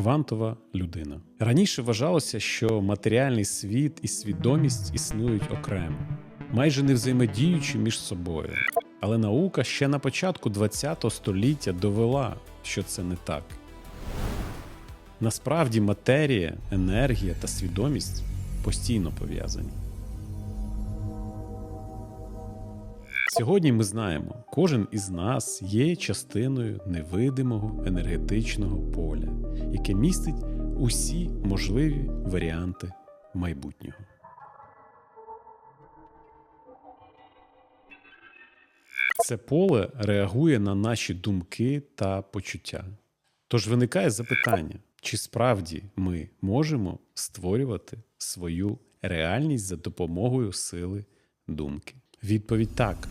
Квантова людина. Раніше вважалося, що матеріальний світ і свідомість існують окремо, майже не взаємодіючи між собою. Але наука ще на початку ХХ століття довела, що це не так. Насправді матерія, енергія та свідомість постійно пов'язані. Сьогодні ми знаємо, кожен із нас є частиною невидимого енергетичного поля, яке містить усі можливі варіанти майбутнього. Це поле реагує на наші думки та почуття. Тож виникає запитання, чи справді ми можемо створювати свою реальність за допомогою сили думки? Відповідь так.